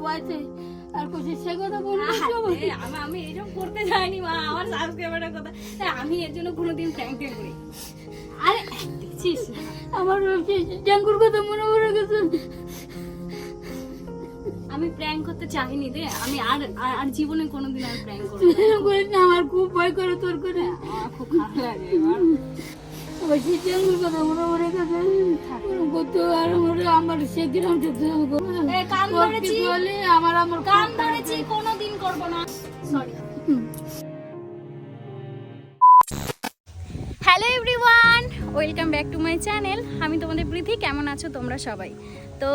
বয়সে আর কিছু সে কথা বলব আমি আমি এরকম করতে যাইনি মা। আমার সাবস্ক্রাইবারের কথা। হ্যাঁ, আমি এর জন্য কোনোদিন প্র্যাঙ্ক ট্যাঙ্ক করি। আরে দেখছিস? আমার ডেঙ্গুর কথা মনে পড়ে গেছে। আমি প্র্যাঙ্ক করতে চাইনি রে। আমি আর আর- জীবনে কোনোদিন আর প্র্যাঙ্ক করব না। আমার খুব ভয় করে তোর করে। আমার খুব খারাপ লাগে আমার। কথা আর আমার সে গ্রাম। বলে আমার আমার কান ধরেছি কোনোদিন করব না। Sorry hello everyone welcome back to my channel আমি তোমাদের প্রীতি কেমন আছো তোমরা সবাই? তো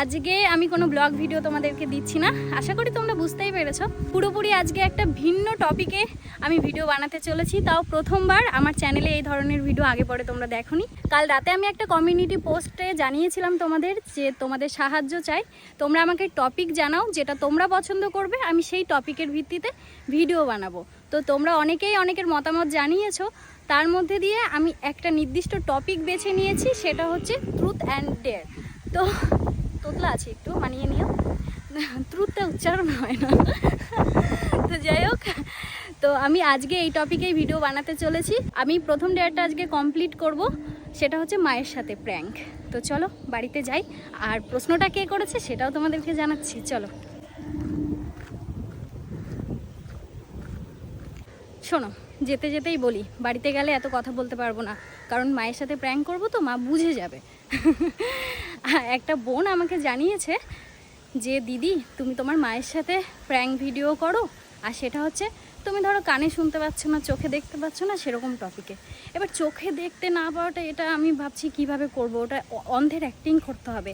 আজকে আমি কোনো ব্লগ ভিডিও তোমাদেরকে দিচ্ছি না। আশা করি তোমরা বুঝতেই পেরেছ। পুরোপুরি আজকে একটা ভিন্ন টপিকে আমি ভিডিও বানাতে চলেছি। তাও প্রথমবার আমার চ্যানেলে এই ধরনের ভিডিও আগে পরে তোমরা দেখোনি। কাল রাতে আমি একটা কমিউনিটি পোস্টে জানিয়েছিলাম তোমাদের যে তোমাদের সাহায্য চাই। তোমরা আমাকে টপিক জানাও, যেটা তোমরা পছন্দ করবে। আমি সেই টপিকের ভিত্তিতে ভিডিও বানাবো। তো তোমরা অনেকেই অনেকের মতামত জানিয়েছো। তার মধ্যে দিয়ে আমি একটা নির্দিষ্ট টপিক বেছে নিয়েছি, সেটা হচ্ছে ট্রুথ অ্যান্ড ডেয়ার তো তোতলা আছে একটু, মানিয়ে নিও। ট্রুথটা উচ্চারণ হয় না। তো যাই হোক, তো আমি আজকে এই টপিকেই ভিডিও বানাতে চলেছি। আমি প্রথম ডেয়ারটা আজকে কমপ্লিট করব, সেটা হচ্ছে মায়ের সাথে প্র্যাঙ্ক তো চলো, বাড়িতে যাই। আর প্রশ্নটা কে করেছে সেটাও তোমাদেরকে জানাচ্ছি, চলো। শোনো, যেতে যেতেই বলি, বাড়িতে গেলে এত কথা বলতে পারব না। কারণ মায়ের সাথে প্র্যাঙ্ক করব তো মা বুঝে যাবে। একটা বোন আমাকে জানিয়েছে যে, দিদি, তুমি তোমার মায়ের সাথে প্র্যাঙ্ক ভিডিও করো, আর সেটা হচ্ছে তুমি ধরো কানে শুনতে পাচ্ছ না, চোখে দেখতে পাচ্ছ না, সেরকম টপিকে এবার চোখে দেখতে না পাওয়াটা, এটা আমি ভাবছি কীভাবে করব, ওটা অন্ধের অ্যাক্টিং করতে হবে।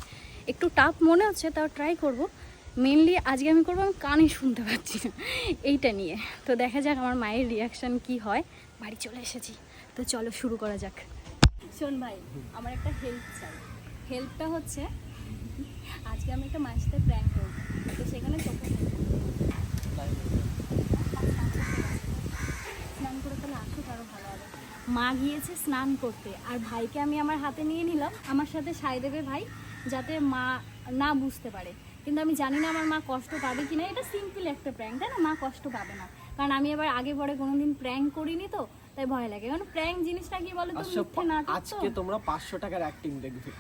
একটু টাফ মনে হচ্ছে, তাও ট্রাই করব। মেনলি আজকে আমি করব, আমি কানে শুনতে পাচ্ছি না, এইটা নিয়ে। তো দেখা যাক আমার মায়ের রিয়াকশান কি হয়। বাড়ি চলে এসেছি। তো চলো শুরু করা যাক। শোন ভাই, আমার একটা হেল্প চাই। হেল্পটা হচ্ছে, আজকে আমি একটা মায়ের প্র্যাঙ্ক করব। তো সেখানে চোখে স্নান করে তাহলে আসুক আরও ভালো হবে। মা গিয়েছে স্নান করতে, আর ভাইকে আমি আমার হাতে নিয়ে নিলাম। আমার সাথে সাই দেবে ভাই, যাতে মা না বুঝতে পারে। কিন্তু আমি জানি না আমার মা কষ্ট পাবে কি না এটা সিম্পল একটা প্র্যাঙ্ক তাই না? মা কষ্ট পাবে না। কারণ আমি এবার আগে পরে কোনোদিন প্র্যাঙ্ক করিনি তো তাই ভয় লাগে। কারণ প্র্যাঙ্ক জিনিসটা কি বলো তো আচ্ছা, মিথ্যে না আজকে তোমরা পাঁচশো টাকার অ্যাক্টিং দেখবে।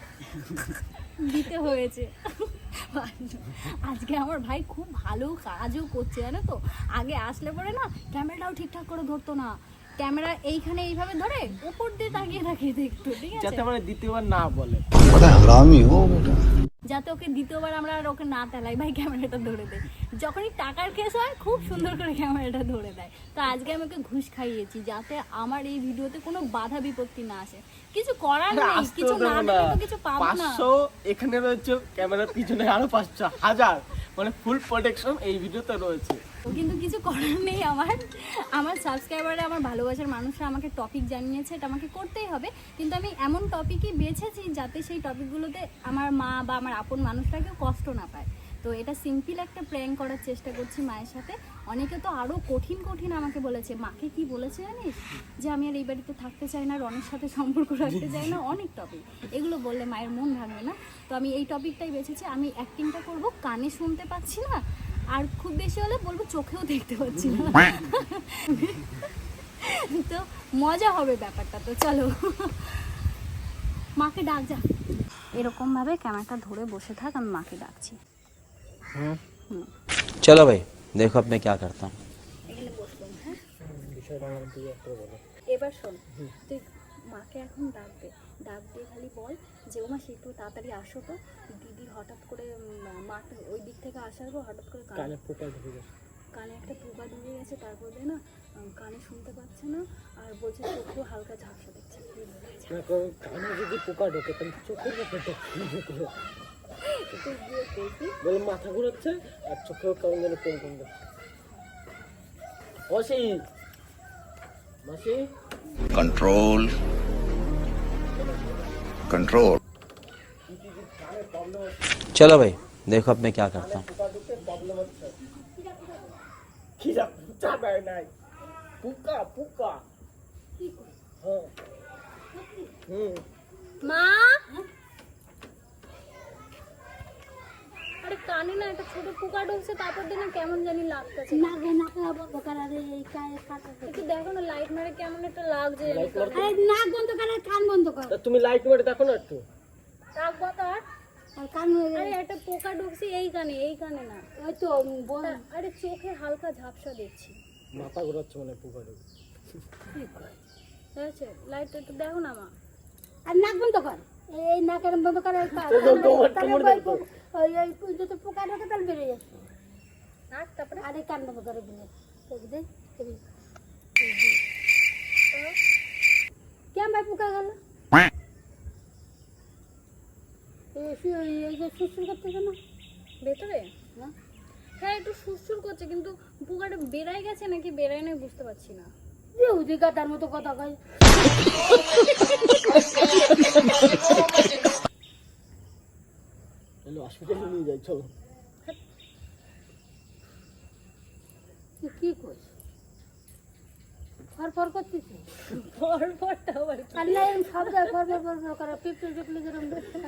দিতে হয়েছে। আজকে আমার ভাই খুব ভালো কাজও করছে জানো তো? আগে আসলে পরে না ক্যামেরাটাও ঠিকঠাক করে ধরতো না। ক্যামেরা এইখানে এইভাবে ধরে উপর দিয়ে তাকিয়ে তাকিয়ে দেখতো ঠিক আছে? যাতে মানে দ্বিতীয়বার না বলে। যাতে ওকে দ্বিতীয়বার আমরা আর ওকে না তেলাই ভাই ক্যামেরাটা ধরে দেয়। যখনই টাকার কেস হয় খুব সুন্দর করে ক্যামেরাটা ধরে দেয়। তো আজকে আমি ওকে ঘুষ খাইয়েছি যাতে আমার এই ভিডিওতে কোনো বাধা বিপত্তি না আসে। কিছু করার নেই কিছু না দিলে কিছু পাবো না। 500 এখানে রয়েছে ক্যামেরার পিছনে আরও 500 হাজার। মানে ফুল প্রোটেকশন এই ভিডিওতে রয়েছে। কিন্তু কিছু করার নেই আমার। আমার সাবস্ক্রাইবারে আমার ভালোবাসার মানুষরা আমাকে টপিক জানিয়েছে, এটা আমাকে করতেই হবে। কিন্তু আমি এমন টপিকই বেছেছি যাতে সেই টপিকগুলোতে আমার মা বা আমার আপন মানুষরা কেউ কষ্ট না পায়। তো এটা সিম্পল একটা প্র্যাঙ্ক করার চেষ্টা করছি মায়ের সাথে। অনেকে তো আরও কঠিন কঠিন আমাকে বলেছে, মাকে কি বলেছে জানিস? যে আমি আর এই বাড়িতে থাকতে চাই না, রনের সাথে সম্পর্ক রাখতে চাই না, অনেক টপিক এগুলো বললে মায়ের মন ভাঙবে না। তো আমি এই টপিকটাই বেছেছি। আমি অ্যাক্টিংটা করব, কানে শুনতে পাচ্ছি না আর খুব বেশি হলে বলবো চোখেও দেখতে পাচ্ছি না তো মজা হবে ব্যাপারটা তো চলো মাকে ডাক যা এরকম ভাবে ক্যামেরাটা ধরে বসে থাক আমি মাকে ডাকছি चलो भाई देखो अब मैं क्या करता हूँ এখানে বসলাম হ্যাঁ এবার শোন তুই মাকে এখন ডাক দে ডাক দিয়ে খালি বল যে ও মাসি একটু তাড়াতাড়ি আসো তো দিদি হঠাৎ করে মাঠ ওই দিক থেকে আসার পর হঠাৎ করে কানে পোকা ঢুকে গেছে। কানে একটা পোকা ঢুকে গেছে তারপর দিয়ে না কানে শুনতে পাচ্ছে না আর বলছে চোখেও হালকা ঝাপসা দিচ্ছে কানে যদি পোকা ঢোকে তাহলে চোখের বলে মাথা ঘুরাচ্ছে আর চোখেও কেমন বলে কম কম অসি মাসি! কন্ট্রোল কন্ট্রোল चलो भाई देखो अब मैं क्या करता हूँ খিদা পুচা দেয় নাই পোকা পোকা হ্যাঁ হুম মা আরে কানে না একটা ছোট পোকা ঢুকছে তারপর দিনে কেমন জানি লাগতেছে নাকে নাকে বন্ধ করা রে এই কানে কাটা একটু দেখো না লাইট মারে কেমন একটা লাগছে জানি লাইট মারতে আরে নাক বন্ধ কর আর কান বন্ধ কর তা তুমি লাইট মেরে দেখো না একটু রাখবো তো আর কান আরে একটা পোকা ঢুকছে এই কানে এই কানে না। ওই তো আরে চোখে হালকা ঝাপসা দেখছি। মাথা ঘোরাচ্ছে মানে পোকাটা ঠিক আছে লাইট একটু দেখো না মা। আর নাক বন্ধ কর। এই নাকের বন্ধ করে তোমার- তোমার দেখো। ওই ওই যদি পোকা ঢোকে তাহলে বেরিয়ে যাচ্ছে নাক তারপরে? আরে কান বন্ধ করে দিলে দেখবে কেমন ভাই পোকা গেল? এই যে সুসুর করতেছে না ভেতরে? হ্যাঁ? হ্যাঁ একটু সুরসুর করছে কিন্তু পোকাটা বেড়াই গেছে নাকি বেড়াই নাই বুঝতে পারছি না। ইহুদি গাদার মতো কথা কয়। হসপিটালে নিয়ে যাই চলো। কি কইস? ফর ফর করতেছি? পর পরটা আবার এরকম সব জায়গায় ফর ফর ফর ফর করে পিপল টিপলি যেরকম দেখছে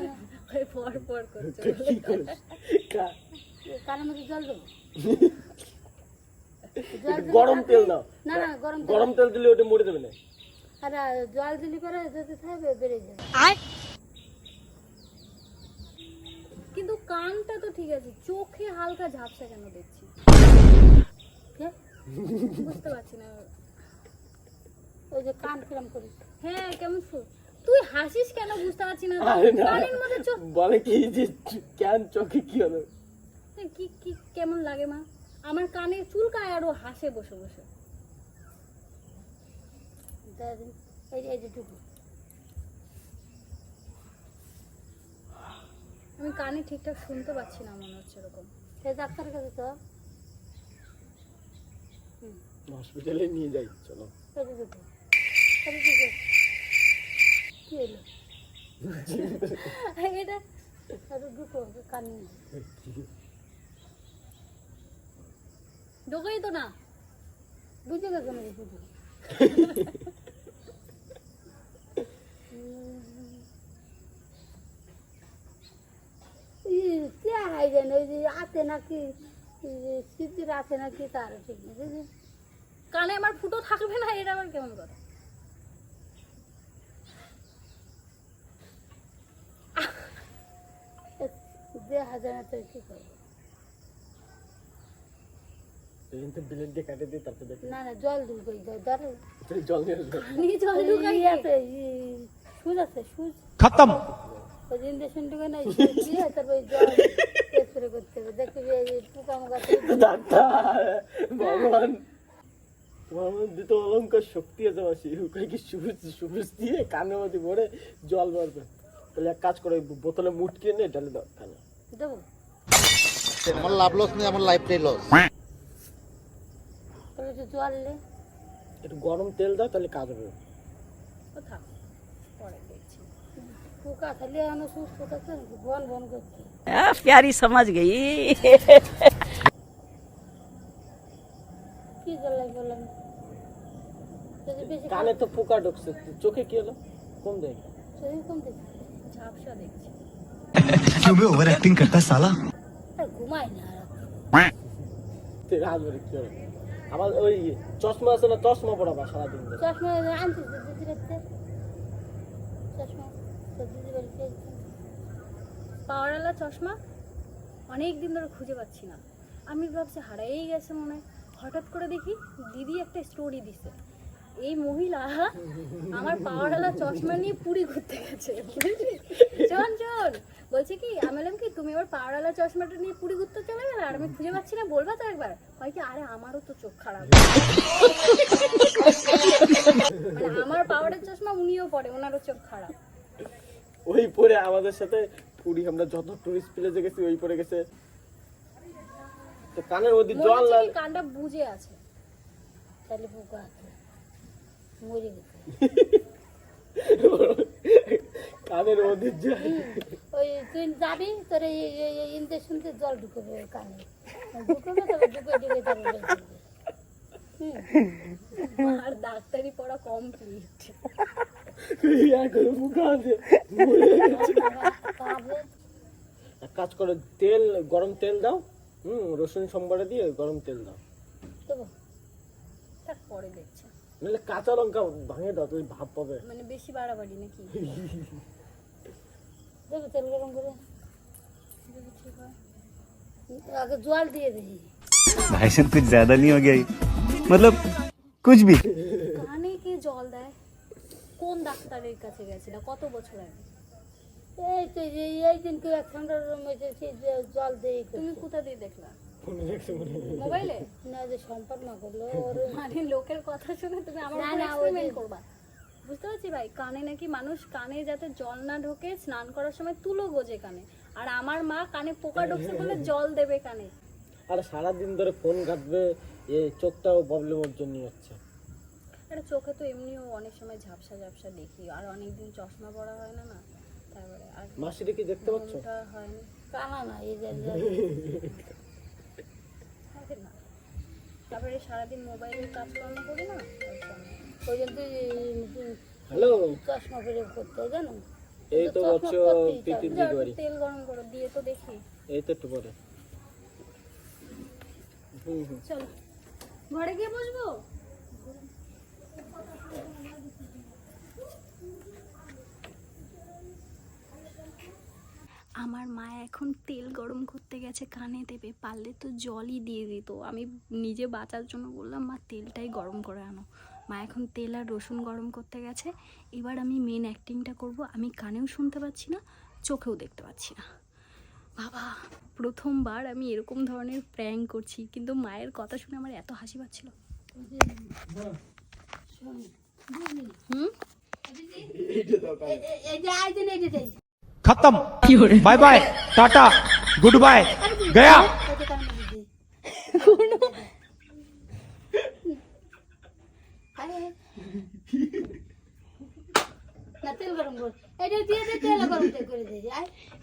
পর পর করছে। কি করিস? কা- কানের মধ্যে জল দেবো। গরম তেল দাও। না না গরম গরম তেল দিলে ওটা মরে যাবে না। আর জল দিলি করে যদি থাকবে বেড়ে যাবে। কিন্তু কানটা তো ঠিক আছে চোখে হালকা ঝাপসা কেন দেখছি? বুঝতে পারছি না। ওই যে কান কিরম করিস হ্যাঁ কেমন সুর তুই হাসিস কেন বুঝতে পারছি না কানের মধ্যে চোখ বলে কি যে ক্যান চোখে কি হলো? কি কি কেমন লাগে মা? আমার কানে চুলকায় আর ও হাসে বসে বসে। এই এই যে আমি কানে ঠিকঠাক শুনতে পাচ্ছি না মনে হচ্ছে এরকম। ডাক্তারের কাছে তো। হসপিটালে নিয়ে যাই চলো এই যে টুকু এই যে টুকু কি হলো এটা ঢোকেই তো না। বুঝে গেছে নাকি বুঝে কে হাই জানে? ওই যে আছে নাকি সিদ্ধির আছে নাকি তার ঠিক নেই। কানে আমার ফুটো থাকবে না এটা আবার কেমন কথা? তো করে অলঙ্কার শক্তি আছে মাসি। কি সুজ দিয়ে কানে মধ্যে ভরে জল ভরবে তাহলে এক কাজ করে বোতলে মুটকে এনে ঢালে দাও আমার লাভ লস নেই আমার লাইফটাই লস তাহলে একটু জল লে একটু গরম তেল দাও তাহলে কাজ হবে কোথাও পরে দেখছি পোকা খালি এখন সুস্থ থাকছে নাকি বন বন করছে प्यारी समझ गई কি জল লাগে বললাম যদি বেশি কানে তো পোকা ঢুকছে চোখে কি হলো কম দেয় শরীর কম দেখছে ঝাপসা দেখছি क्यों भी ओवर एक्टिंग करता है साला আর ঘুমাই না আর রাত ভরে কি হবে আমার ওই চশমা আছে না চশমা পড়াবা সারাদিন ধরে। চশমা আনছিস তো দিদি রাখতে চশমা তো দিদি বাড়িতে পাওয়ারওয়ালা চশমা অনেক দিন ধরে খুঁজে পাচ্ছি না আমি ভাবছি হারাই গেছে মনে হয় হঠাৎ করে দেখি দিদি একটা স্টোরি দিছে এই মহিলা আমার পাওয়ারওয়ালা চশমা নিয়ে পুরী ঘুরতে গেছে? চল চল বলছে কি আমি বললাম কি তুমি আবার পাওয়ারওয়ালা চশমাটা নিয়ে পুরী ঘুরতে চলে গেলে আর আমি খুঁজে পাচ্ছি না বলবা তো একবার? হয় কি আরে আমারও তো চোখ খারাপ। মানে আমার পাওয়ারের চশমা উনিও পরে ওনারও চোখ খারাপ। ওই পরে আমাদের সাথে পুরী আমরা যত টুরিস্ট প্লেসে গেছি ওই পরে গেছে। তো কানের মধ্যে জল লাল কানটা বুঝে আছে। তাহলে আছে মরে গেছে কানের মধ্যে ওই তুই যাবি তোর এই ইঞ্জেকশন দিয়ে জল ঢুকবে কানে। ঢুকবে তবে ঢুকে ঢুকে তারপর বের করবে। হুম। আর ডাক্তারি পড়া কমপ্লিট এখন পোকা আছে এক কাজ করো তেল গরম তেল দাও হুম রসুন সম্বারে দিয়ে গরম তেল দাও। তারপরে দেখছে। নাহলে কাঁচা লঙ্কা ভাঙে দাও তুই ভাব পাবে মানে বেশি বাড়াবাড়ি নাকি দেবো তেল গরম করে আগে জল দিয়ে দিই भाई साहब कुछ ज्यादा नहीं हो गया ये? मतलब कुछ भी কানে কে জল দেয় কোন ডাক্তারের কাছে গেছিল কত বছর আগে এই তো যে এই দিনকে এক ঠান্ডার রুম এসেছি যে জল দিয়ে তুমি কোথা দিয়ে দেখলা ফোনে দেখছি হয়। মোবাইলে? না যে সম্পর্ক না করল ওর মানে লোকের কথা শুনে তুমি আমার না, উপর না, ওই experiment যে- করবা। বুঝতে পারছি ভাই? কানে নাকি মানুষ কানে যাতে জল না ঢোকে স্নান করার সময় তুলো গোজে কানে। আর আমার মা কানে পোকা ঢুকছে বলে জল দেবে কানে। আর সারাদিন ধরে ফোন ঘাটবে এ চোখটাও প্রবলেমের জন্য হচ্ছে। আরে চোখে তো এমনিও অনেক সময় ঝাপসা ঝাপসা দেখি আর অনেকদিন চশমা পরা হয় না না? তারপরে আর মাসিটা কি দেখতে পাচ্ছ? হয় না। কানা না এই যে তারপরে সারাদিন মোবাইলের কাজকর্ম করি না ওই জন্য হ্যালো চশমা করে করতে হয় জানো? এই তো চশমা তিতির চাই। দিদি তেল গরম করো দিয়ে তো দেখি। এই তো একটু পরে। হুম হুম চলো। ঘরে গিয়ে বসবো? আমার মা এখন তেল গরম করতে গেছে, কানে দেবে, পারলে তো জলই দিয়ে দিত। আমি নিজে বাঁচার জন্য বললাম, মা, তেলটাই গরম করে আনো। মা এখন তেল আর রসুন গরম করতে গেছে। এবার আমি মেন অ্যাক্টিংটা করব। আমি কানেও শুনতে পাচ্ছি না, চোখেও দেখতে পাচ্ছি না। বাবা, প্রথমবার আমি এরকম ধরনের প্র্যাঙ্ক করছি, কিন্তু মায়ের কথা শুনে আমার এত হাসি পাচ্ছিল। হুম? खत्म। Bye bye tata good bye गया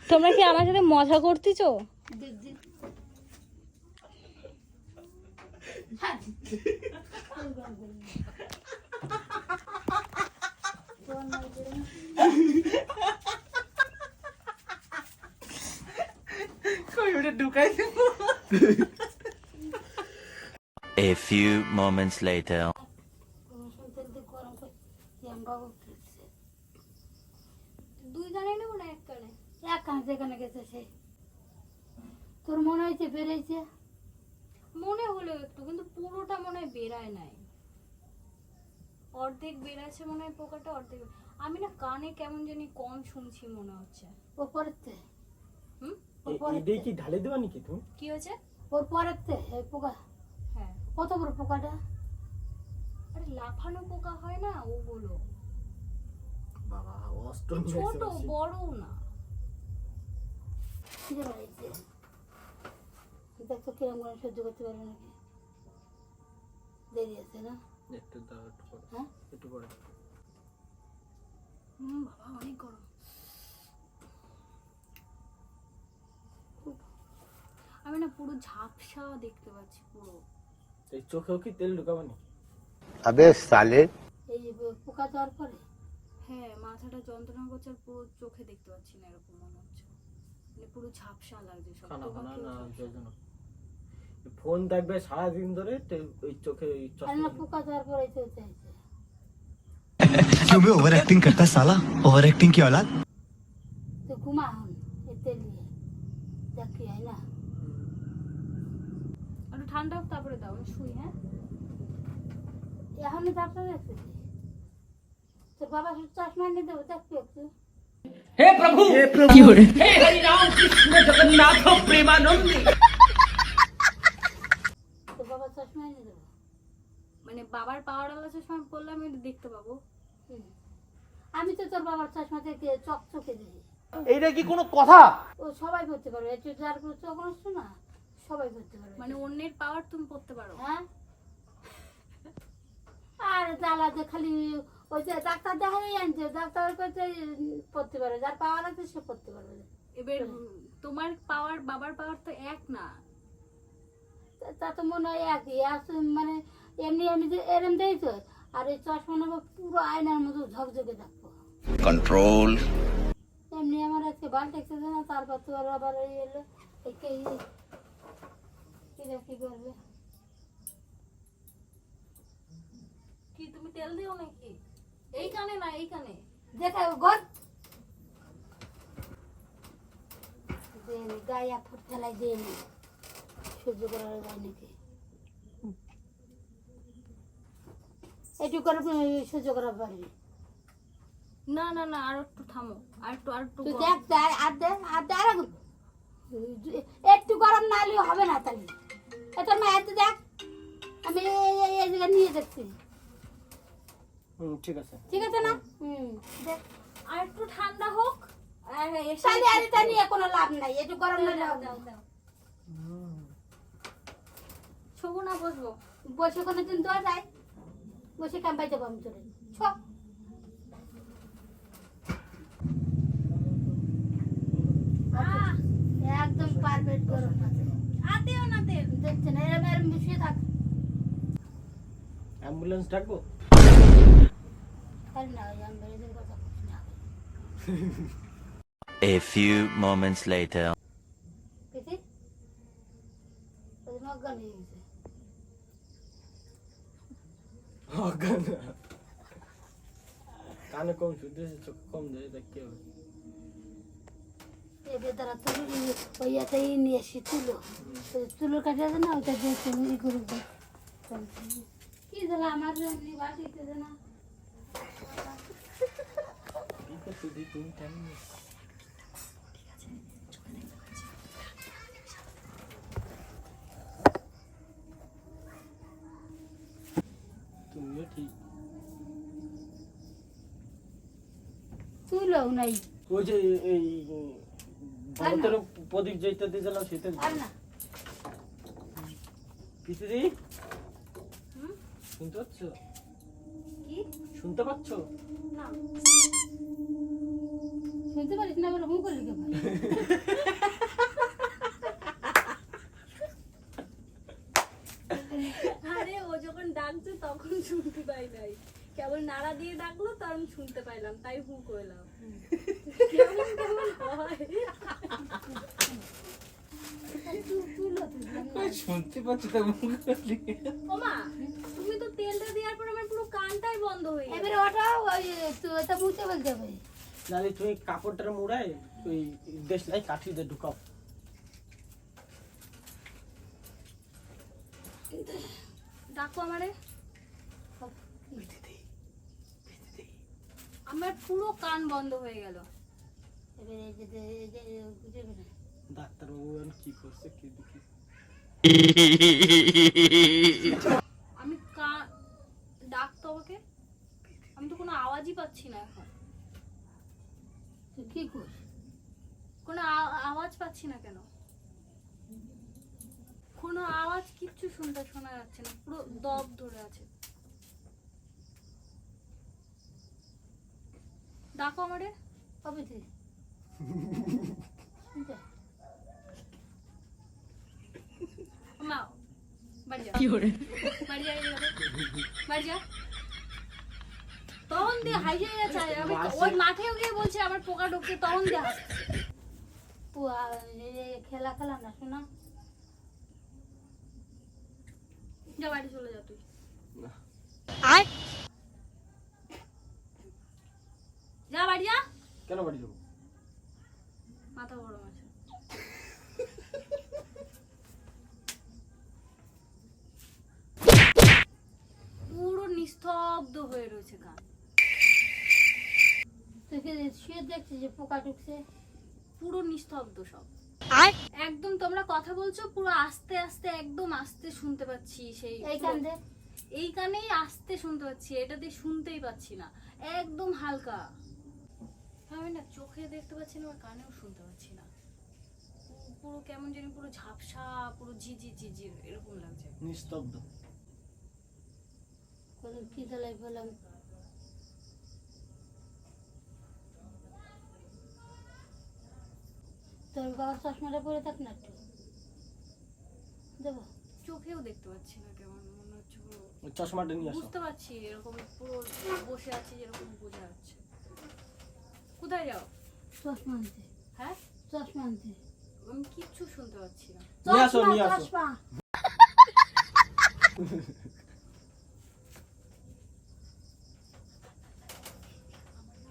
তোমরা কি আমার সাথে মজা করতেছ? হ্যাঁ। A few moments later. রসুন তেল দিয়ে গরম করে ইয়াম বাবু খেয়েছে দুই কানে নেব না এক কানে এক কাজ যেখানে গেছে সে। তোর মনে হয়েছে বেড়েছে মনে হলো একটু কিন্তু পুরোটা মনে হয় বেরায় নাই। অর্ধেক বেরাচ্ছে মনে হয় পোকাটা অর্ধেক আমি না কানে কেমন জানি কম শুনছি মনে হচ্ছে। পরেতে হুম এটাই কি ঢালে দেওয়া নাকি তুমি? কি হয়েছে? ওর পরেতে পোকা। হ্যাঁ। কত বড় পোকাটা? আরে লাফানো পোকা হয় না ওগুলো বাবা অষ্টম ছোট বড়ও না। দেখো কিরম করে সহ্য করতে পারবে নাকি? দেরি আছে না? একটু দাও একটু হ্যাঁ? একটু পরে হুম বাবা অনেক গরম। আমি না পুরো ঝাপসা দেখতে পাচ্ছি পুরো এই চোখেও কি তেল ঢুকাবো নি अबे साले এই যে পোকা যাওয়ার পরে হ্যাঁ মাথাটা যন্ত্রণা করছে আর পুরো চোখে দেখতে পাচ্ছি না এরকম মনে হচ্ছে মানে পুরো ঝাপসা লাগছে সব খানা খানা তোমাকেও না ঝাপসা। জল না ফোন দেখবে সারাদিন ধরে তে- ওই চোখে ওই আর চশমা না পোকা যাওয়ার পরে তো চাইছে क्यों बे ओवर एक्टिंग करता है साला ओवर एक्टिंग की औलाद তো ঘুমা হন এ তেল দিয়ে দেখ কি হয় না একটু ঠান্ডা হোক তারপরে দাও আমি শুই হ্যাঁ? এখনই ডাক্তার তোর বাবা শুধু চশমা এনে দেবো দেখবি একটু। তোর বাবা চশমা এনে দেবো। মানে বাবার পাওয়ার আলা চশমা পড়লে আমি একটু দেখতে পাবো। আমি তো তোর বাবার চশমা থেকে চকচকে দিই এইটা কি কোনো কথা? ও সবাই করতে পারবে যার কোনো চোখ নষ্ট না। সবাই করতে পারবে। মানে অন্যের পাওয়ার তুমি পড়তে পারো। হ্যাঁ? আর জ্বালা যে খালি ওই যে ডাক্তার দেখাই আনছে ডাক্তার কাছে পড়তে পারবে যার পাওয়ার আছে সে পড়তে পারবে। এবার তোমার পাওয়ার বাবার পাওয়ার তো এক না। তা তো মনে হয় একই মানে এমনি এমনি যে এরম দেই তো আর এই চশমা নেব পুরো আয়নার মতো ঝকঝকে থাকব। কন্ট্রোল এমনি আমার আজকে বাল টেকছে না তারপর তো আবার এই এলো একে কি করবে? কি তুমি তেল দিও নাকি? এই কানে না এই কানে দেখা ঘর দেনি গায়ে এক ফুট ফেলাই দেনি। সহ্য করার যায় নাকি এইটুকু করে সহ্য করা পারবি না না না আর একটু থামো। আর একটু আর একটু। দেখ আর আর আর একটু। একটু গরম না হলে হবে না তাহলে। এত দেখ। আমি এই- নিয়ে যাচ্ছি। হুম ঠিক আছে। ঠিক আছে না? হুম দেখ। আর একটু ঠান্ডা হোক আর এসে আর এটা নিয়ে কোনো লাভ নাই একটু গরম না দাও, দাও, দাও। শোবো না বসবো। বসে কোনো দিন যায়। বসে তোরে ছ। একদম পারফেক্ট গরম। আছে দিও না তেল দেখছেন এরম এরম শুয়ে থাক। অ্যাম্বুলেন্স ডাকবো? খালি না ওই কথা না। A few moments later. পেতে ওই মগ্গা নিয়ে গেছে। অজ্ঞান। কানে কম শুনতে চোখ কম দেয় দেখ কি হবে। এবার তারা তুলো ওই এতেই নিয়ে এসে তুলো। ওই তুলো কাটে আছে না ওইটা দিয়ে তুমি ই করে। কি দিল আমার এমনি বাটিতে দে না? তুমিও ঠিক। তুলো নাই। ওই যে এই প্রদীপ যেটা দিয়েছিলাম সেটা পিসিদি শুনতে পাচ্ছ? শুনতে পাচ্ছ? না। শুনতে পারিস না বলে হুঁ করলি আরে ও যখন ডাকছে তখন শুনতে পাই নাই। কেবল নাড়া দিয়ে ডাকলো তার আমি শুনতে পাইলাম তাই হু করলাম কেমন কেমন হয়? তুলো তুলো শুনতে পাচ্ছি তো ওমা তুমি তো তেলটা দেওয়ার পর আমার পুরো কানটাই বন্ধ হয়ে গেল এবারে ওটা ওই তুই ওটা মুছে বলতে হবে। নালে তুমি ওই কাঠি দিয়ে ঢুকাও। ডাকো আমারে। আমার পুরো কান বন্ধ হয়ে গেল। এবারে এই যে এই যে বুঝে না ডাক্তার বাবু কি করছে কি দেখি? আমি কান ডাক তো আমাকে। আমি তো কোনো আওয়াজই পাচ্ছি না এখন। তুই কি কর কোনো আ- আওয়াজ পাচ্ছি না কেন? কোনো আওয়াজ কিচ্ছু শুনতে শোনা যাচ্ছে না। পুরো দব ধরে আছে। ডাকো আমারে। কবে তুই মা বাড়ি যা বাড়ি যা বাড়ি যা তখন দিয়ে হাইজে যাচ্ছে আমি ওই মাঠেও গিয়ে বলছে আমার পোকা ঢুকছে তখন দিয়ে খেলা খেলা না শোনা? যা বাড়ি চলে যা তুই। যা বাড়ি যা। কেন বাড়ি যাব? মাথা গরম আছে। পুরো নিস্তব্ধ হয়ে রয়েছে গান। শুয়ে দেখছিস যে পোকা ঢুকছে পুরো নিস্তব্ধ সব। একদম তোমরা কথা বলছো পুরো আস্তে আস্তে একদম আস্তে শুনতে পাচ্ছি সেই এই কান্দে কানেই আস্তে শুনতে পাচ্ছি এটাতে শুনতেই পাচ্ছি না। একদম হালকা। আমি না চোখে দেখতে পাচ্ছি না আর কানেও শুনতে পাচ্ছি না। পুরো কেমন জানি পুরো ঝাপসা পুরো ঝিঝি ঝিঝি এরকম লাগছে। নিস্তব্ধ। কোনো কি দলাই বললাম তোর বাবার চশমাটা পরে থাক না একটু। দেবো। চোখেও দেখতে পাচ্ছি না কেমন মনে হচ্ছে পুরো চশমাটা নিয়ে আসো। বুঝতে পারছি এরকম পুরো বসে আছি এরকম বোঝা যাচ্ছে। কোথায় যাও? চশমা আনতে হ্যাঁ? চশমা আনতে আমি কিচ্ছু শুনতে পাচ্ছি না। নিয়ে আসো, চশমা নিয়ে আসো। চশমা।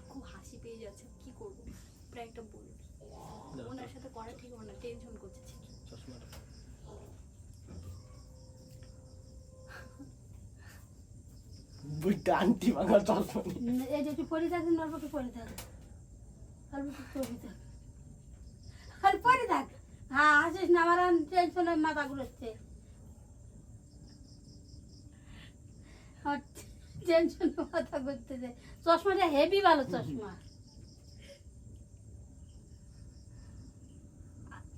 খুব হাসি পেয়ে যাচ্ছে কি করব? প্র্যাঙ্কটা বলব ওনার সাথে করা ঠিক হবে না টেনশন করছে। চশমাটা। বুইটা আন্টি ভাঙা চশমা এই যে একটু পরে থাক একটু পরে থাক হ্যাঁ চশমাটা হেভি ভালো চশমা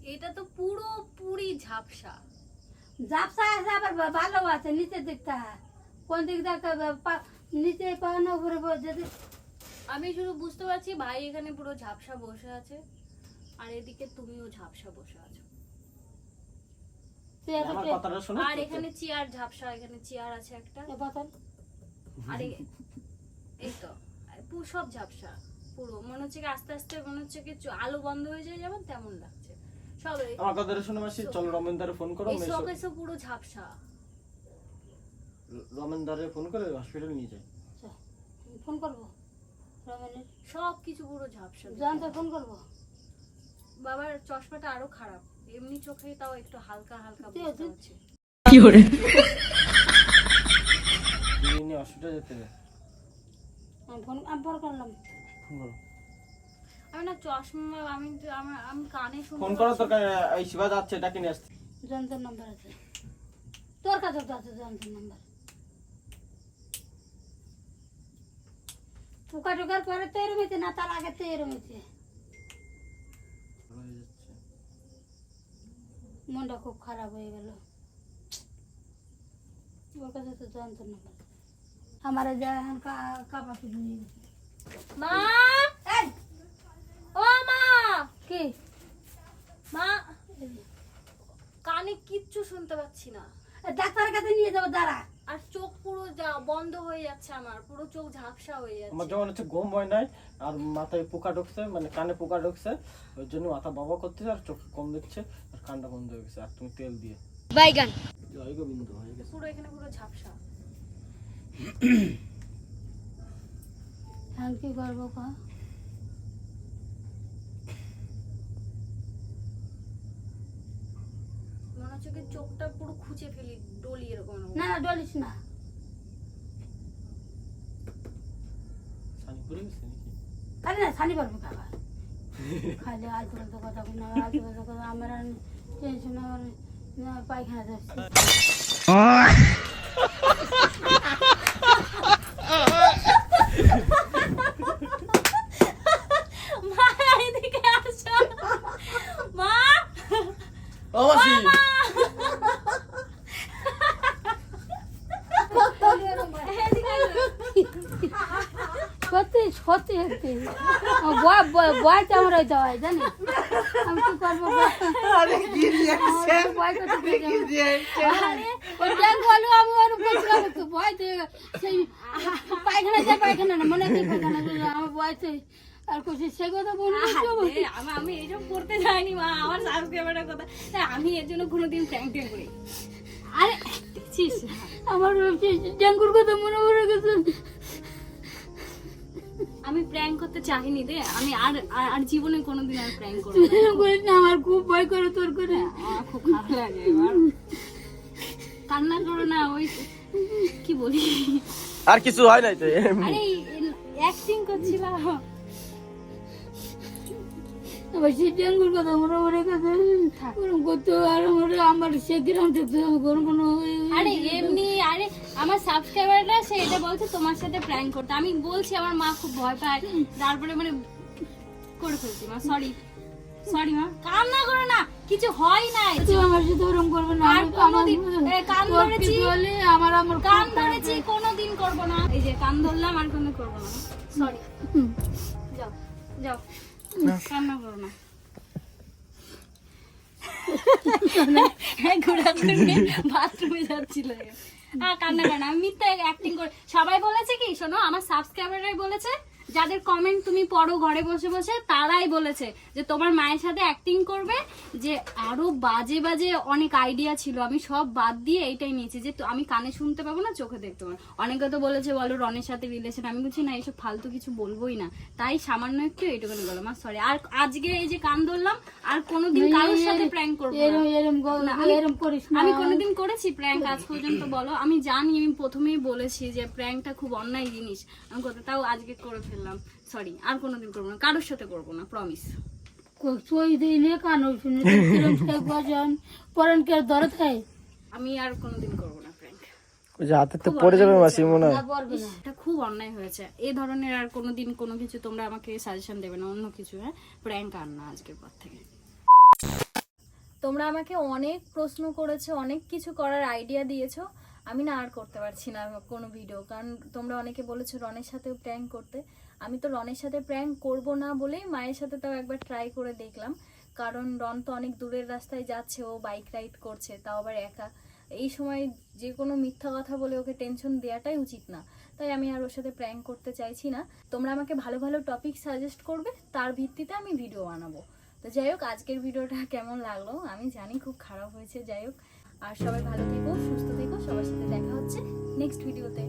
এটা তো পুরো পুরি ঝাপসা জাপসা আছে আবার ভালো আছে নিচের দিকটা কোন দিক দেখা নিচে পাওয়ানো উপরে যদি আমি শুধু বুঝতে পারছি ভাই এখানে পুরো ঝাপসা বসে আছে আর এদিকে তুমিও ঝাপসা বসে আছো। আর এখানে চেয়ার ঝাপসা এখানে চেয়ার আছে একটা। এ আর এই তো পুরো সব ঝাপসা পুরো। মনে হচ্ছে কি আস্তে আস্তে মনে হচ্ছে কি আলো বন্ধ হয়ে যায় যেমন তেমন লাগছে। সব এই- আমার কথাটা শোনো মাসি চলো রমেনদারে ফোন করো এই সব এসব- এসব পুরো ঝাপসা। রমেনদারে ফোন করে হসপিটাল নিয়ে যাই। আচ্ছা, ফোন করব। সব কিছু পুরো ঝাপসা ফোন করব। বাবার চশমাটা আরও খারাপ। এমনি চোখে তাও একটু হালকা হালকা বুঝতে যেতে আমি ফোন আমি ফোন করলাম। ফোন করো। আমি না চশমা আমি আমার- আমি কানে শুনতে ফোন করো তোর কাছে এই শিবা যাচ্ছে এটা কিনে আসছে যন্ত্রের নাম্বার আছে। তোর কাছে তো আছে নাম্বার। পোকা টোকার পরে তো এরম হয়েছে না তার আগে তো এরম হয়েছে। মনটা খুব খারাপ হয়ে গেল। ওর কাছে তো নাম্বার আমার যা এখন নিয়ে গেছে। মা! ও মা! কি? মা! কানে কিচ্ছু শুনতে পাচ্ছি না। ডাক্তারের কাছে নিয়ে যাব দাঁড়া। আর চোখ পুরো বন্ধ হয়ে যাচ্ছে আমার পুরো চোখ ঝাপসা হয়ে যাচ্ছে। আমার যখন হচ্ছে ঘুম হয় নাই আর মাথায় পোকা ঢুকছে মানে কানে পোকা ঢুকছে ওই জন্য মাথা বাবা করতেছে আর চোখ কম দিচ্ছে আর কানটা বন্ধ হয়ে গেছে আর তুমি তেল দিয়ে। বাইগান জয় গোবিন্দ হয়ে গেছে। পুরো এখানে পুরো ঝাপসা। এখন কি করব কা? মনে হচ্ছে কি চোখটা পুরো খুঁজে ফেলি ডলি এরকম এরকম। না না ডলিস না। আরে না ছানি পারবে খাবার খালি আলতু আলতু কথা বলি না আলতু আলতু কথা আমার আর টেনশন আমার না, পায়খানা যাচ্ছে মা এদিকে আসো মা ও মাসি বয়টা আমার হইতে হয় জানি আমি কি করব বয়- আমার বয় করতে পেরে যাব। বলো আমি ওর বলছিলাম একটু ভয় দিয়ে সেই পায়খানা যায় পায়খানা না মনে পায়খানা আমার আর সে কথা আমি আমি এইসব করতে যাইনি মা আমার সাবস্ক্রাইবারের কথা। না, আমি এর জন্য কোনোদিন ট্যাঙ্ক করি আরে দেখছিস আমার ডেঙ্গুর কথা মনে পড়ে গেছে। আমি প্র্যাঙ্ক করতে চাইনি রে। আমি আর আর- আর জীবনে কোনোদিন আর প্র্যাঙ্ক করব না। আমার খুব ভয় করে তোর করে। আমার খুব খারাপ লাগে এবার। কান্না করো না ওই কি বলি? আর কিছু হয় নাই তো? আরে অ্যাক্টিং করছিলাম। আবার সেই ডেঙ্গুর কথা মনে পড়ে গেছে ওরকম করতে আর আমার আমার সে গ্রাম থেকে কোনো কোনো আরে এমনি আরে আমার সাবস্ক্রাইবাররা সে এটা বলছে তোমার সাথে প্র্যাঙ্ক করতে। আমি বলছি আমার মা খুব ভয় পায় তারপরে মানে করে ফেলছি মা সরি সরি মা কান্না করো না কিছু হয় নাই। তুই আমার সাথে ওরকম করবে না আর আমি কোনোদিন- কান ধরেছি। কিছু হলে আমার আমার কান ধরেছি কোনোদিন করব না। এই যে কান ধরলাম আর কোনো করব না। সরি যাও যাও। কান্না না। কান্না করে আমি মিথ্যা অ্যাক্টিং করে সবাই বলেছে কি, শোনো, আমার সাবস্ক্রাইবাররাই বলেছে যাদের কমেন্ট তুমি পড়ো ঘরে বসে বসে তারাই বলেছে যে তোমার মায়ের সাথে অ্যাক্টিং করবে যে আরও বাজে বাজে অনেক আইডিয়া ছিল। আমি সব বাদ দিয়ে এইটাই নিয়েছি যে আমি কানে শুনতে পাবো না চোখে দেখতে পাবো অনেকে তো বলেছে বলো রনের সাথে রিলেশন আমি বলছি না এইসব ফালতু কিছু বলবোই না। তাই সামান্য একটু এইটুকুনি বললাম আর সরি আর আজকে এই যে কান ধরলাম আর কোনোদিন কারোর সাথে প্র্যাঙ্ক করব না। এরম এরম আমি- কোনোদিন করেছি প্র্যাঙ্ক আজ পর্যন্ত বলো। আমি জানি আমি প্রথমেই বলেছি যে প্র্যাঙ্কটা খুব অন্যায় জিনিস। আমি করতে তাও আজকে করে ফেললাম। সরি আর কোনোদিন করব না কারোর সাথে করব না প্রমিস দিলে কান শুনে আমি আর কোনোদিন করব না প্র্যাঙ্ক যে হাতে তো পড়ে যাবে মাসি মনে হয়। এটা খুব অন্যায় হয়েছে। এই ধরনের আর কোনোদিন কোনো কিছু তোমরা আমাকে সাজেশন দেবে না অন্য কিছু হ্যাঁ? প্র্যাঙ্ক আর না আজকের পর থেকে। তোমরা আমাকে অনেক প্রশ্ন করেছ অনেক কিছু করার আইডিয়া দিয়েছ। আমি না আর করতে পারছি না কোনো ভিডিও কারণ তোমরা অনেকে বলেছ রনের সাথেও প্র্যাঙ্ক করতে। আমি তো রনের সাথে প্র্যাঙ্ক করব না বলেই মায়ের সাথে তাও একবার ট্রাই করে দেখলাম। কারণ রন তো অনেক দূরের রাস্তায় যাচ্ছে, ও বাইক রাইড করছে, তাও আবার একা। এই সময় যে কোনো মিথ্যা কথা বলে ওকে টেনশন দেওয়াটাই উচিত না। তাই আমি আর ওর সাথে প্র্যাঙ্ক করতে চাইছি না। তোমরা আমাকে ভালো ভালো টপিক সাজেস্ট করবে, তার ভিত্তিতে আমি ভিডিও বানাবো। তো যাই হোক, আজকের ভিডিওটা কেমন লাগল আমি জানি খুব খারাপ হয়েছে, যাই হোক। আর সবাই ভালো থেকো, সুস্থ থেকো, সবার সাথে দেখা হচ্ছে নেক্সট ভিডিওতে